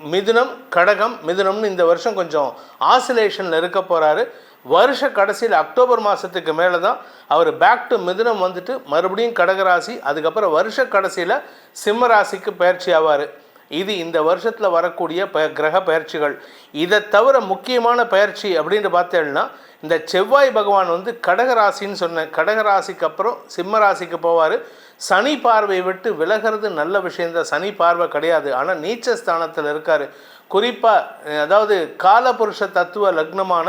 மிதுனம் கடகம் மிதுனம்னு இந்த வருஷம் கொஞ்சம் ஆசிலேஷனில் இருக்க போகிறாரு வருஷ கடைசியில் அக்டோபர் மாதத்துக்கு மேலே தான் அவர் பேக் டு மிதுனம் வந்துட்டு மறுபடியும் கடகராசி அதுக்கப்புறம் வருஷ கடைசியில் சிம்ம ராசிக்கு பயிற்சி ஆவார். இது இந்த வருஷத்தில் வரக்கூடிய ப கிரக பயிற்சிகள். இதை தவிர முக்கியமான பயிற்சி அப்படின்னு பார்த்தேன்னா இந்த செவ்வாய் பகவான் வந்து கடகராசின்னு சொன்னேன் கடகராசிக்கு அப்புறம் சிம்ம ராசிக்கு போவார். சனி பார்வை விட்டு விலகிறது நல்ல விஷயந்தான் சனி பார்வை கிடையாது. ஆனால் நீச்ச ஸ்தானத்தில் இருக்கார். குறிப்பாக அதாவது காலபுருஷ தத்துவ லக்னமான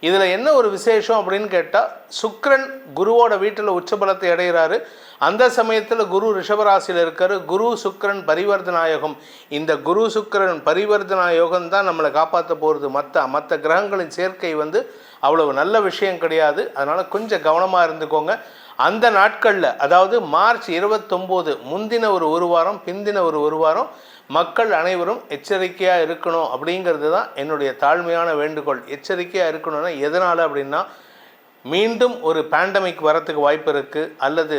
இதில் என்ன ஒரு விசேஷம் அப்படின்னு கேட்டால் சுக்ரன் குருவோட வீட்டில் உச்சபலத்தை அடைகிறாரு. அந்த சமயத்தில் குரு ரிஷபராசியில் இருக்கார். குரு சுக்ரன் பரிவர்த்தனாயோகம். இந்த குரு சுக்ரன் பரிவர்த்தனாயோகம் தான் நம்மளை காப்பாற்ற போகிறது மற்ற மற்ற கிரகங்களின் சேர்க்கை வந்து அவ்வளவு நல்ல விஷயம் கிடையாது. அதனால் கொஞ்சம் கவனமாக இருந்துக்கோங்க. அந்த நாட்களில் அதாவது மார்ச் இருபத்தொம்போது முந்தின ஒரு ஒரு வாரம் பிந்தின ஒரு ஒரு வாரம் மக்கள் அனைவரும் எச்சரிக்கையாக இருக்கணும் அப்படிங்கிறது தான் என்னுடைய தாழ்மையான வேண்டுகோள். எச்சரிக்கையாக இருக்கணும்னா எதனால் அப்படின்னா மீண்டும் ஒரு பேண்டமிக் வரத்துக்கு வாய்ப்பு இருக்குது அல்லது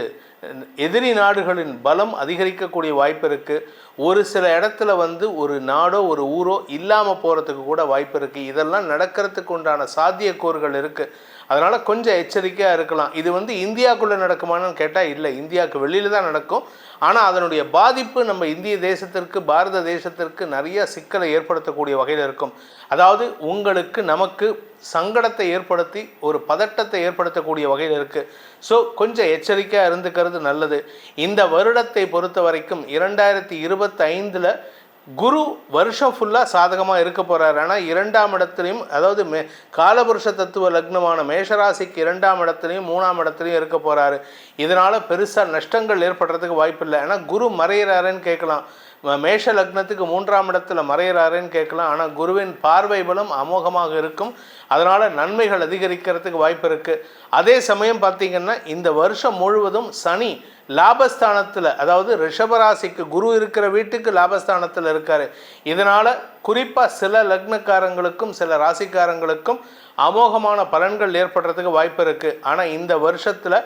எதிரி நாடுகளின் பலம் அதிகரிக்கக்கூடிய வாய்ப்பு இருக்குது ஒரு சில இடத்துல வந்து ஒரு நாடோ ஒரு ஊரோ இல்லாமல் போகிறதுக்கு கூட வாய்ப்பு இருக்குது இதெல்லாம் நடக்கிறதுக்கு உண்டான சாத்தியக்கூறுகள் இருக்குது அதனால் கொஞ்சம் எச்சரிக்கையாக இருக்கலாம். இது வந்து இந்தியாவுக்குள்ளே நடக்குமான்னு கேட்டால் இல்லை. இந்தியாவுக்கு வெளியில் தான் நடக்கும். ஆனால் அதனுடைய பாதிப்பு நம்ம இந்திய தேசத்திற்கு பாரத தேசத்திற்கு நிறைய சிக்கலை ஏற்படுத்தக்கூடிய வகையில் இருக்கும். அதாவது உங்களுக்கு நமக்கு சங்கடத்தை ஏற்படுத்தி ஒரு பதட்டத்தை ஏற்படுத்தக்கூடிய வகையில் இருக்குது ஸோ கொஞ்சம் எச்சரிக்கையாக இருந்துக்கிறது நல்லது. இந்த வருடத்தை பொறுத்த வரைக்கும் இரண்டாயிரத்தி இருபத்தைந்தில் குரு வருஷம் ஃபுல்லாக சாதகமாக இருக்க போகிறார் ஆனால் இரண்டாம் இடத்துலையும் அதாவது மே காலபுருஷ தத்துவ லக்னமான மேஷராசிக்கு இரண்டாம் இடத்துலையும் மூணாம் இடத்துலையும் இருக்க போகிறாரு இதனால் பெருசாக நஷ்டங்கள் ஏற்படுறதுக்கு வாய்ப்பில்லை. ஏன்னா குரு மறையிறாருன்னு கேட்கலாம். மேஷ லக்னத்துக்கு மூன்றாம் இடத்துல மறையிறாருன்னு கேட்கலாம். ஆனால் குருவின் பார்வை பலம் அமோகமாக இருக்கும். அதனால் நன்மைகள் அதிகரிக்கிறதுக்கு வாய்ப்பு இருக்குது அதே சமயம் பார்த்தீங்கன்னா இந்த வருஷம் முழுவதும் சனி லாபஸ்தானத்தில் அதாவது ரிஷபராசிக்கு குரு இருக்கிற வீட்டுக்கு லாபஸ்தானத்தில் இருக்கார். இதனால் குறிப்பாக சில லக்னக்காரங்களுக்கும் சில ராசிக்காரங்களுக்கும் அமோகமான பலன்கள் ஏற்படுறதுக்கு வாய்ப்பு இருக்குது ஆனால் இந்த வருஷத்தில்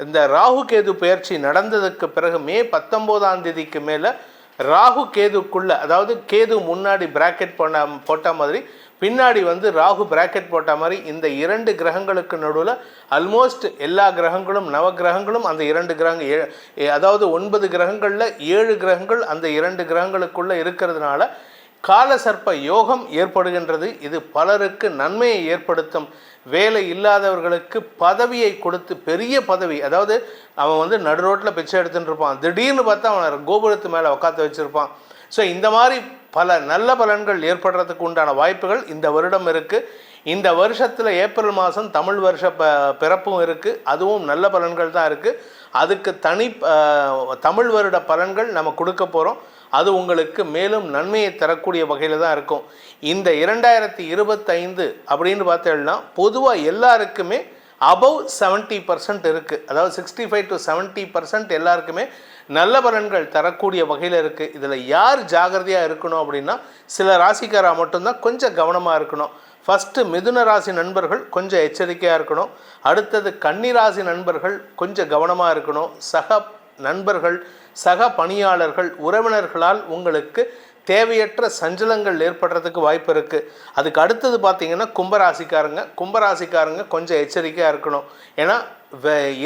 இந்த ராகு கேது பயிற்சி நடந்ததுக்கு பிறகு மே பத்தொம்போதாம் தேதிக்கு மேலே ராகு கேதுக்குள்ளே அதாவது கேது முன்னாடி பிராக்கெட் பண்ண போட்ட மாதிரி பின்னாடி வந்து ராகு பிராக்கெட் போட்ட மாதிரி இந்த இரண்டு கிரகங்களுக்கு நடுவில் ஆல்மோஸ்ட் எல்லா கிரகங்களும் நவ கிரகங்களும் அந்த இரண்டு கிரகங்கள் ஏ- அதாவது ஒன்பது கிரகங்களில் ஏழு கிரகங்கள் அந்த இரண்டு கிரகங்களுக்குள்ளே இருக்கிறதுனால காலசர்ப்ப யோகம் ஏற்படுகின்றது. இது பலருக்கு நன்மையை ஏற்படுத்தும். வேலை இல்லாதவர்களுக்கு பதவியை கொடுத்து பெரிய பதவி அதாவது அவன் வந்து நடு ரோட்டில் பிச்சை எடுத்துட்டு இருப்பான். திடீர்னு பார்த்தா அவனை கோபுரத்து மேலே உட்காந்து வச்சுருப்பான். ஸோ இந்த மாதிரி பல நல்ல பலன்கள் ஏற்படுறதுக்கு உண்டான வாய்ப்புகள் இந்த வருடம் இருக்குது இந்த வருஷத்தில் ஏப்ரல் மாதம் தமிழ் வருஷ ப பிறப்பும் இருக்குது அதுவும் நல்ல பலன்கள் தான் இருக்குது அதுக்கு தனி தமிழ் வருட பலன்கள் நம்ம கொடுக்க போகிறோம் அது உங்களுக்கு மேலும் நன்மையை தரக்கூடிய வகையில் தான் இருக்கும். இந்த இரண்டாயிரத்தி இருபத்தைந்து அப்படின்னு பார்த்தோம்னா பொதுவாக எல்லாருக்குமே அபவ் செவன்ட்டி பர்சன்ட் இருக்குது அதாவது sixty five to seventy percent எல்லாருக்குமே நல்ல பலன்கள் தரக்கூடிய வகையில் இருக்குது இதில் யார் ஜாகிரதையாக இருக்கணும் அப்படின்னா சில ராசிக்காராக மட்டும்தான் கொஞ்சம் கவனமாக இருக்கணும். ஃபஸ்ட்டு மிதுன ராசி நண்பர்கள் கொஞ்சம் எச்சரிக்கையாக இருக்கணும். அடுத்தது கன்னிராசி நண்பர்கள் கொஞ்சம் கவனமாக இருக்கணும். சக நண்பர்கள் சக பணியாளர்கள் உறவினர்களால் உங்களுக்கு தேவையற்ற சஞ்சலங்கள் ஏற்படுறதுக்கு வாய்ப்பு இருக்குது அதுக்கு அடுத்தது பார்த்திங்கன்னா கும்பராசிக்காரங்க. கும்பராசிக்காரங்க கொஞ்சம் எச்சரிக்கையாக இருக்கணும். ஏன்னா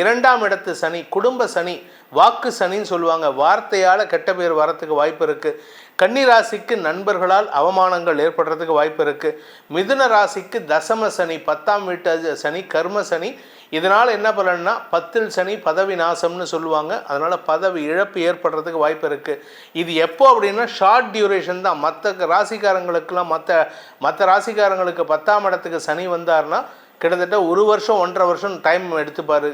இரண்டாம் இடத்து சனி குடும்ப சனி வாக்கு சனின்னு சொல்லுவாங்க. வார்த்தையால் கெட்ட பேர் வரத்துக்கு வாய்ப்பு இருக்குது கன்னி ராசிக்கு நண்பர்களால் அவமானங்கள் ஏற்படுறதுக்கு வாய்ப்பு இருக்குது மிதுன ராசிக்கு தசம சனி பத்தாம் வீட்டு சனி கர்ம சனி. இதனால் என்ன பலன்னா பத்தில் சனி பதவி நாசம்னு சொல்லுவாங்க. அதனால் பதவி இழப்பு ஏற்படுறதுக்கு வாய்ப்பு இருக்குது இது எப்போ அப்படின்னா ஷார்ட் டியூரேஷன் தான். மற்ற ராசிக்காரங்களுக்கெல்லாம் மற்ற மற்ற ராசிக்காரங்களுக்கு பத்தாம் இடத்துக்கு சனி வந்தார்னா கிட்டத்தட்ட ஒரு வருஷம் ஒன்றரை வருஷம் டைம் எடுத்துப்பார்.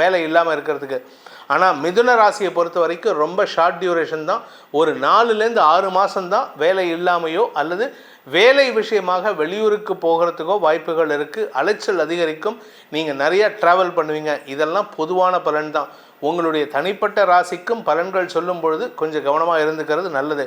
வேலை இல்லாமல் இருக்கிறதுக்கு. ஆனால் மிதுன ராசியை பொறுத்த வரைக்கும் ரொம்ப ஷார்ட் டியூரேஷன் தான். ஒரு நாலுலேருந்து ஆறு மாதம்தான் வேலை இல்லாமையோ அல்லது வேலை விஷயமாக வெளியூருக்கு போகிறதுக்கோ வாய்ப்புகள் இருக்குது அலைச்சல் அதிகரிக்கும். நீங்கள் நிறையா ட்ராவல் பண்ணுவீங்க. இதெல்லாம் பொதுவான பலன் தான். உங்களுடைய தனிப்பட்ட ராசிக்கும் பலன்கள் சொல்லும் பொழுது கொஞ்சம் கவனமாக இருந்துக்கிறது நல்லது.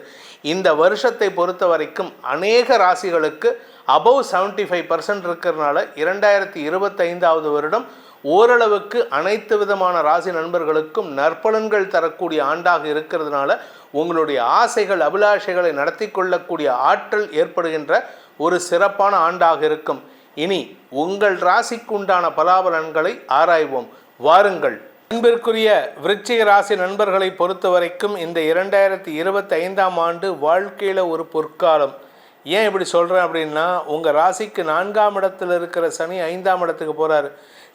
இந்த வருஷத்தை பொறுத்த வரைக்கும் அநேக ராசிகளுக்கு அபவ் செவன்ட்டி ஃபைவ் பர்சன்ட் இருக்கிறதுனால இரண்டாயிரத்தி இருபத்தைந்தாவது வருடம் ஓரளவுக்கு அனைத்து விதமான ராசி நண்பர்களுக்கும் நற்பலன்கள் தரக்கூடிய ஆண்டாக இருக்கிறதுனால உங்களுடைய ஆசைகள் அபிலாஷைகளை நடத்தி கொள்ளக்கூடிய ஆற்றல் ஏற்படுகின்ற ஒரு சிறப்பான ஆண்டாக இருக்கும். இனி உங்கள் ராசிக்கு உண்டான பலாபலன்களை ஆராய்வோம். வாருங்கள். அன்பிற்குரிய விருச்சிக ராசி நண்பர்களை பொறுத்த வரைக்கும் இந்த இரண்டாயிரத்தி இருபத்தி ஐந்தாம் ஆண்டு வாழ்க்கையில் ஒரு பொற்காலம். ஏன் இப்படி சொல்கிறேன் அப்படின்னா உங்கள் ராசிக்கு நான்காம் இடத்துல இருக்கிற சனி ஐந்தாம் இடத்துக்கு போகிறாரு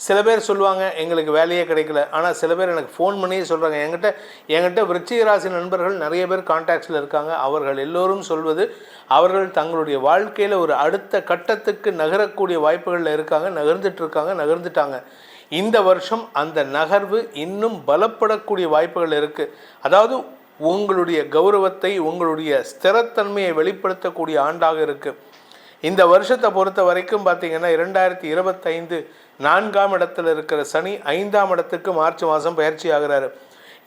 சில பேர் சொல்லுவாங்க எங்களுக்கு வேலையே கிடைக்கல. ஆனால் சில பேர் எனக்கு ஃபோன் பண்ணியே சொல்கிறாங்க என்கிட்ட என்கிட்ட விருச்சிக ராசி நண்பர்கள் நிறைய பேர் கான்டாக்ட்ஸில் இருக்காங்க. அவர்கள் எல்லோரும் சொல்வது அவர்கள் தங்களுடைய வாழ்க்கையில் ஒரு அடுத்த கட்டத்துக்கு நகரக்கூடிய வாய்ப்புகளில் இருக்காங்க. நகர்ந்துட்டு இருக்காங்க நகர்ந்துட்டாங்க. இந்த வருஷம் அந்த நகர்வு இன்னும் பலப்படக்கூடிய வாய்ப்புகள் இருக்குது அதாவது உங்களுடைய கௌரவத்தை உங்களுடைய ஸ்திரத்தன்மையை வெளிப்படுத்தக்கூடிய ஆண்டாக இருக்குது இந்த வருஷத்தை பொறுத்த வரைக்கும் பார்த்தீங்கன்னா இரண்டாயிரத்தி இருபத்தைந்து நான்காம் இடத்துல இருக்கிற சனி ஐந்தாம் இடத்துக்கு மார்ச் மாதம் பயிற்சி ஆகிறாரு.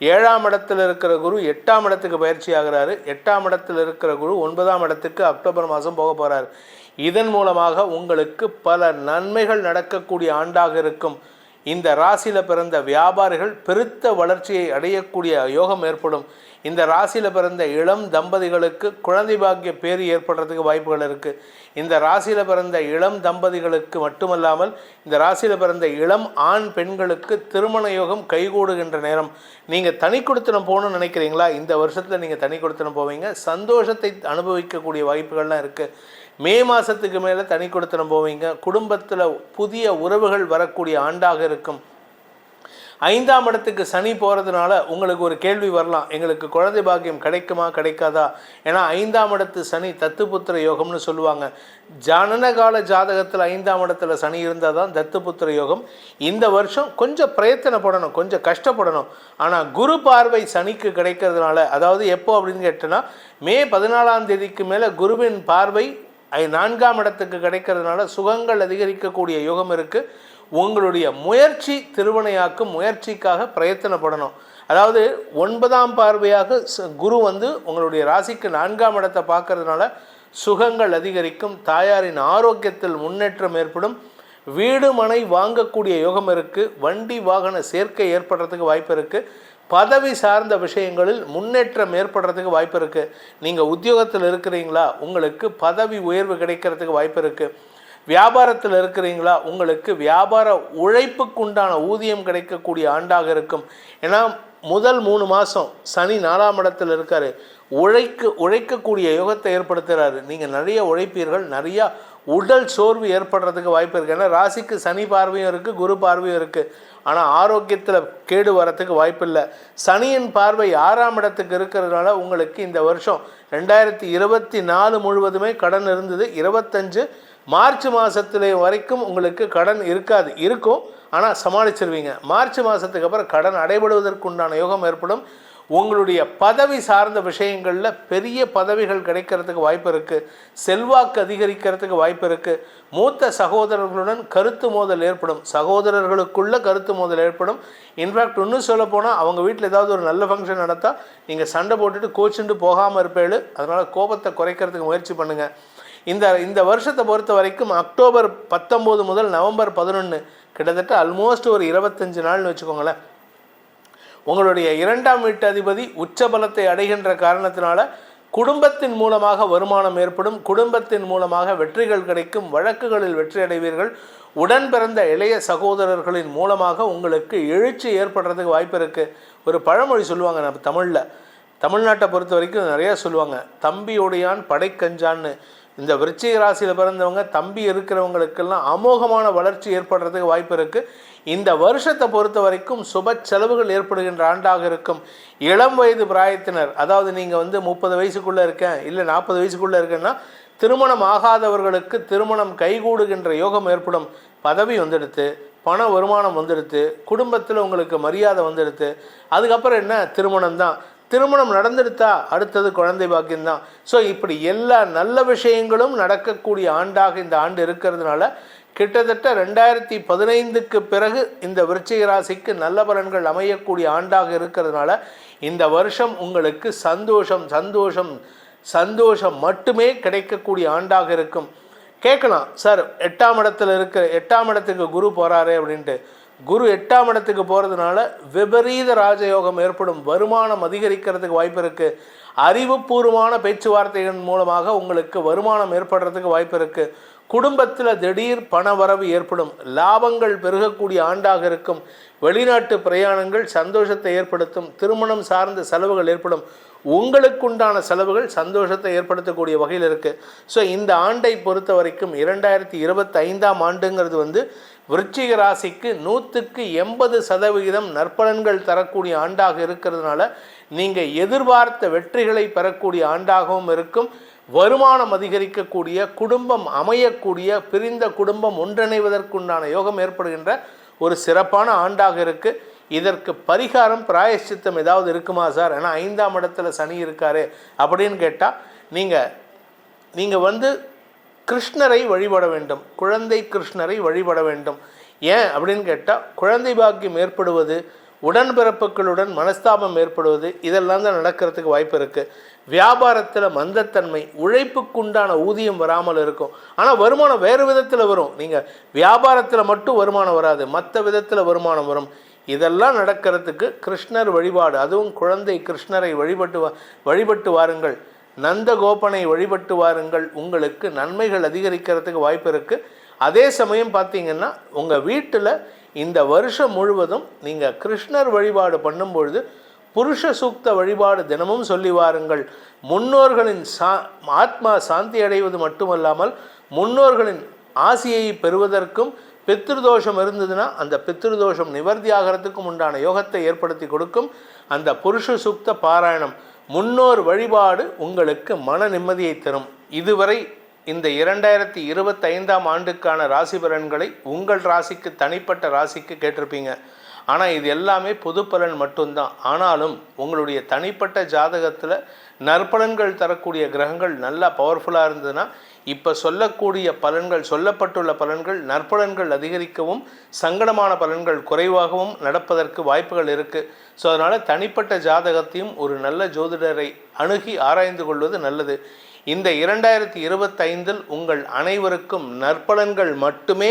ஏழாம் இடத்துல இருக்கிற குரு எட்டாம் இடத்துக்கு பயிற்சி ஆகிறாரு. எட்டாம் இடத்துல இருக்கிற குரு ஒன்பதாம் இடத்துக்கு அக்டோபர் மாதம் போக போகிறாரு இதன் மூலமாக உங்களுக்கு பல நன்மைகள் நடக்கக்கூடிய ஆண்டாக இருக்கும். இந்த ராசியில் பிறந்த வியாபாரிகள் பெருத்த வளர்ச்சியை அடையக்கூடிய யோகம் ஏற்படும். இந்த ராசியில் பிறந்த இளம் தம்பதிகளுக்கு குழந்தை பாக்கிய பேர் ஏற்படுறதுக்கு வாய்ப்புகள் இருக்குது இந்த ராசியில் பிறந்த இளம் தம்பதிகளுக்கு மட்டுமல்லாமல் இந்த ராசியில் பிறந்த இளம் ஆண் பெண்களுக்கு திருமண யோகம் கைகூடுகின்ற நேரம். நீங்கள் தனி கொடுத்தனம் போகணும்னு நினைக்கிறீங்களா? இந்த வருஷத்தில் நீங்கள் தனி கொடுத்தனம் போவீங்க. சந்தோஷத்தை அனுபவிக்கக்கூடிய வாய்ப்புகள்லாம் இருக்குது மே மாதத்துக்கு மேலே தனி கொடுத்தனம் போவீங்க. குடும்பத்தில் புதிய உறவுகள் வரக்கூடிய ஆண்டாக இருக்கும். ஐந்தாம் இடத்துக்கு சனி போகிறதுனால உங்களுக்கு ஒரு கேள்வி வரலாம். எங்களுக்கு குழந்தை பாக்கியம் கிடைக்குமா கிடைக்காதா? ஏன்னா ஐந்தாம் இடத்து சனி தத்துப்புத்திர யோகம்னு சொல்லுவாங்க. ஜனனகால ஜாதகத்தில் ஐந்தாம் இடத்துல சனி இருந்தால் தான் தத்துப்புத்திர யோகம். இந்த வருஷம் கொஞ்சம் பிரயத்தனப்படணும் கொஞ்சம் கஷ்டப்படணும். ஆனால் குரு பார்வை சனிக்கு கிடைக்கிறதுனால அதாவது எப்போ அப்படின்னு கேட்டோன்னா மே பதினாலாம் தேதிக்கு மேலே குருவின் பார்வை நான்காம் இடத்துக்கு கிடைக்கிறதுனால சுகங்கள் அதிகரிக்கக்கூடிய யோகம் இருக்குது உங்களுடைய முயற்சி திருவினையாக்கும் முயற்சிக்காக பிரயத்தனப்படணும். அதாவது ஒன்பதாம் பார்வையாக குரு வந்து உங்களுடைய ராசிக்கு நான்காம் இடத்தை பார்க்கறதுனால சுகங்கள் அதிகரிக்கும் தாயாரின் ஆரோக்கியத்தில் முன்னேற்றம் ஏற்படும் வீடு மனை வாங்கக்கூடிய யோகம் இருக்குது வண்டி வாகன சேர்க்கை ஏற்படுறதுக்கு வாய்ப்பு இருக்குது பதவி சார்ந்த விஷயங்களில் முன்னேற்றம் ஏற்படுறதுக்கு வாய்ப்பு இருக்குது நீங்கள் உத்தியோகத்தில் இருக்கிறீங்களா உங்களுக்கு பதவி உயர்வு கிடைக்கிறதுக்கு வாய்ப்பு இருக்குது வியாபாரத்தில் இருக்கிறீங்களா? உங்களுக்கு வியாபார உழைப்புக்கு உண்டான ஊதியம் கிடைக்கக்கூடிய ஆண்டாக இருக்கும். ஏன்னா முதல் மூணு மாதம் சனி நாலாம் இடத்தில் இருக்கார். உழைக்க உழைக்கக்கூடிய யோகத்தை ஏற்படுத்துகிறாரு நீங்கள் நிறைய உழைப்பீர்கள். நிறையா உடல் சோர்வு ஏற்படுறதுக்கு வாய்ப்பு இருக்குது ஏன்னா ராசிக்கு சனி பார்வையும் இருக்குது குரு பார்வையும் இருக்குது ஆனால் ஆரோக்கியத்தில் கேடு வரத்துக்கு வாய்ப்பில்லை. சனியின் பார்வை ஆறாம் இடத்துக்கு இருக்கிறதுனால உங்களுக்கு இந்த வருஷம் ரெண்டாயிரத்தி இருபத்தி நாலு முழுவதுமே கடன் இருந்தது. இருபத்தஞ்சு மார்ச் மாதத்துல வரைக்கும் உங்களுக்கு கடன் இருக்காது. இருக்கும். ஆனால் சமாளிச்சிருவீங்க. மார்ச் மாதத்துக்கு அப்புறம் கடன் அடைபடுவதற்குண்டான யோகம் ஏற்படும். உங்களுடைய பதவி சார்ந்த விஷயங்களில் பெரிய பதவிகள் கிடைக்கிறதுக்கு வாய்ப்பு இருக்குது செல்வாக்கு அதிகரிக்கிறதுக்கு வாய்ப்பு இருக்குது மூத்த சகோதரர்களுடன் கருத்து மோதல் ஏற்படும். சகோதரர்களுக்குள்ள கருத்து மோதல் ஏற்படும். இன்ஃபேக்ட் இன்னும் சொல்ல போனால் அவங்க வீட்டில் ஏதாவது ஒரு நல்ல ஃபங்க்ஷன் நடத்தால் நீங்கள் சண்டை போட்டுட்டு கோச்சுண்டு போகாமல் இருப்பேள். அதனால் கோபத்தை குறைக்கிறதுக்கு முயற்சி பண்ணுங்கள் இந்த இந்த வருஷத்தை பொறுத்த வரைக்கும் அக்டோபர் பத்தொம்போது முதல் நவம்பர் பதினொன்று கிட்டத்தட்ட ஆல்மோஸ்ட் ஒரு இருபத்தஞ்சு நாள்னு வச்சுக்கோங்களேன். உங்களுடைய இரண்டாம் வீட்டு அதிபதி உச்சபலத்தை அடைகின்ற காரணத்தினால குடும்பத்தின் மூலமாக வருமானம் ஏற்படும் குடும்பத்தின் மூலமாக வெற்றிகள் கிடைக்கும் வழக்குகளில் வெற்றி அடைவீர்கள். உடன் பிறந்த இளைய சகோதரர்களின் மூலமாக உங்களுக்கு எழுச்சி ஏற்படுறதுக்கு வாய்ப்பு இருக்குது ஒரு பழமொழி சொல்லுவாங்க நம்ம தமிழில். தமிழ்நாட்டை பொறுத்த வரைக்கும் நிறையா சொல்லுவாங்க தம்பியுடையான் படைக்கஞ்சான்னு. இந்த விருச்சிக ராசியில் பிறந்தவங்க தம்பி இருக்கிறவங்களுக்கெல்லாம் அமோகமான வளர்ச்சி ஏற்படுறதுக்கு வாய்ப்பு இருக்குது இந்த வருஷத்தை பொறுத்த வரைக்கும் சுப செலவுகள் ஏற்படுகின்ற ஆண்டாக இருக்கும். இளம் வயது பிராயத்தினர் அதாவது நீங்கள் வந்து முப்பது வயசுக்குள்ளே இருக்கேன் இல்லை நாற்பது வயசுக்குள்ளே இருக்கேன்னா திருமணம் ஆகாதவர்களுக்கு திருமணம் கைகூடுகின்ற யோகம் ஏற்படும். பதவி வந்துடுத்து பண வருமானம் வந்துடுத்து குடும்பத்தில் உங்களுக்கு மரியாதை வந்துடுத்து. அதுக்கப்புறம் என்ன? திருமணம் தான் திருமணம் நடந்துடுத்தா அடுத்தது குழந்தை பாக்கியம்தான். ஸோ இப்படி எல்லா நல்ல விஷயங்களும் நடக்கக்கூடிய ஆண்டாக இந்த ஆண்டு இருக்கிறதுனால கிட்டத்தட்ட ரெண்டாயிரத்தி பதினைந்துக்கு பிறகு இந்த விருச்சிக ராசிக்கு நல்ல பலன்கள் அமையக்கூடிய ஆண்டாக இருக்கிறதுனால இந்த வருஷம் உங்களுக்கு சந்தோஷம் சந்தோஷம் சந்தோஷம் மட்டுமே கிடைக்கக்கூடிய ஆண்டாக இருக்கும். கேட்கலாம் சார் எட்டாம் இடத்துல இருக்கிற எட்டாம் இடத்துக்கு குரு போகிறாரே அப்படின்ட்டு. குரு எட்டாம் இடத்துக்கு போகிறதுனால விபரீத ராஜயோகம் ஏற்படும். வருமானம் அதிகரிக்கிறதுக்கு வாய்ப்பு இருக்குது அறிவுபூர்வமான பேச்சுவார்த்தைகள் மூலமாக உங்களுக்கு வருமானம் ஏற்படுறதுக்கு வாய்ப்பு இருக்குது குடும்பத்தில் திடீர் பண வரவு ஏற்படும். லாபங்கள் பெருகக்கூடிய ஆண்டாக இருக்கும். வெளிநாட்டு பிரயாணங்கள் சந்தோஷத்தை ஏற்படுத்தும். திருமணம் சார்ந்த செலவுகள் ஏற்படும். உங்களுக்குண்டான செலவுகள் சந்தோஷத்தை ஏற்படுத்தக்கூடிய வகையில் இருக்குது ஸோ இந்த ஆண்டை பொறுத்த வரைக்கும் இரண்டாயிரத்தி இருபத்தைந்தாம் ஆண்டுங்கிறது வந்து விருச்சிக ராசிக்கு நூற்றுக்கு எண்பது சதவிகிதம் நற்பலன்கள் தரக்கூடிய ஆண்டாக இருக்கிறதுனால நீங்கள் எதிர்பார்த்த வெற்றிகளை பெறக்கூடிய ஆண்டாகவும் இருக்கும். வருமானம் அதிகரிக்கக்கூடிய குடும்பம் அமையக்கூடிய பிரிந்த குடும்பம் ஒன்றிணைவதற்குண்டான யோகம் ஏற்படுகின்ற ஒரு சிறப்பான ஆண்டாக இருக்கு. இதற்கு பரிகாரம் பிராயஷ்சித்தம் ஏதாவது இருக்குமா சார்? ஏன்னா ஐந்தாம் இடத்துல சனி இருக்காரு அப்படின்னு கேட்டால் நீங்கள் நீங்கள் வந்து கிருஷ்ணரை வழிபட வேண்டும். குழந்தை கிருஷ்ணரை வழிபட வேண்டும். ஏன் அப்படின்னு கேட்டால் குழந்தை பாக்கியம் ஏற்படுவது உடன்பிறப்புகளுடன் மனஸ்தாபம் ஏற்படுவது இதெல்லாம் தான் நடக்கிறதுக்கு வாய்ப்பு இருக்குது வியாபாரத்தில் மந்தத்தன்மை உழைப்புக்குண்டான ஊதியம் வராமல் இருக்கும். ஆனால் வருமானம் வேறு விதத்தில் வரும். நீங்கள் வியாபாரத்தில் மட்டும் வருமானம் வராது மற்ற விதத்தில் வருமானம் வரும். இதெல்லாம் நடக்கிறதுக்கு கிருஷ்ணர் வழிபாடு அதுவும் குழந்தை கிருஷ்ணரை வழிபட்டு வா வழிபட்டு வாருங்கள். நந்தகோபனை வழிபட்டு வாருங்கள். உங்களுக்கு நன்மைகள் அதிகரிக்கிறதுக்கு வாய்ப்பு இருக்குது அதே சமயம் பார்த்தீங்கன்னா உங்கள் வீட்டில் இந்த வருஷம் முழுவதும் நீங்கள் கிருஷ்ணர் வழிபாடு பண்ணும்பொழுது புருஷ சூக்த வழிபாடு தினமும் சொல்லி வாருங்கள். முன்னோர்களின் சா ஆத்மா சாந்தி அடைவது மட்டுமல்லாமல் முன்னோர்களின் ஆசியை பெறுவதற்கும் பித்ருதோஷம் இருந்ததுன்னா அந்த பித்ருதோஷம் நிவர்த்தி ஆகிறதுக்கும் உண்டான யோகத்தை ஏற்படுத்தி கொடுக்கும் அந்த புருஷ சூக்த பாராயணம். முன்னோர் வழிபாடு உங்களுக்கு மன நிம்மதியை தரும். இதுவரை இந்த இரண்டாயிரத்தி இருபத்தைந்தாம் ஆண்டுக்கான ராசி பலன்களை உங்கள் ராசிக்கு தனிப்பட்ட ராசிக்கு கேட்டிருப்பீங்க. ஆனால் இது எல்லாமே பொது பலன் மட்டும்தான். ஆனாலும் உங்களுடைய தனிப்பட்ட ஜாதகத்தில் நற்பலன்கள் தரக்கூடிய கிரகங்கள் நல்லா பவர்ஃபுல்லாக இருந்ததுன்னா இப்போ சொல்லக்கூடிய பலன்கள் சொல்லப்பட்டுள்ள பலன்கள் நற்பலன்கள் அதிகரிக்கவும் சங்கடமான பலன்கள் குறைவாகவும் நடப்பதற்கு வாய்ப்புகள் இருக்குது ஸோ அதனால் தனிப்பட்ட ஜாதகத்தையும் ஒரு நல்ல ஜோதிடரை அணுகி ஆராய்ந்து கொள்வது நல்லது. இந்த இரண்டாயிரத்தி இருபத்தைந்தில் உங்கள் அனைவருக்கும் நற்பலன்கள் மட்டுமே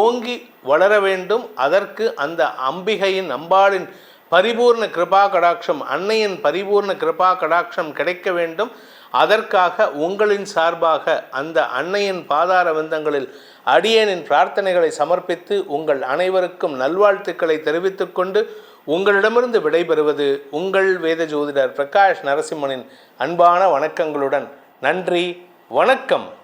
ஓங்கி வளர வேண்டும். அதற்கு அந்த அம்பிகையின் அம்பாளின் பரிபூர்ண கிருபா கடாட்சம் அன்னையின் பரிபூர்ண கிருபா கடாட்சம் கிடைக்க வேண்டும். அதற்காக உங்களின் சார்பாக அந்த அன்னையின் பாதார வந்தங்களில் அடியேனின் பிரார்த்தனைகளை சமர்ப்பித்து உங்கள் அனைவருக்கும் நல்வாழ்த்துக்களை தெரிவித்துக்கொண்டு உங்களிடமிருந்து விடைபெறுவது உங்கள் வேத ஜோதிடர் பிரகாஷ் நரசிம்மனின் அன்பான வணக்கங்களுடன். நன்றி வணக்கம்.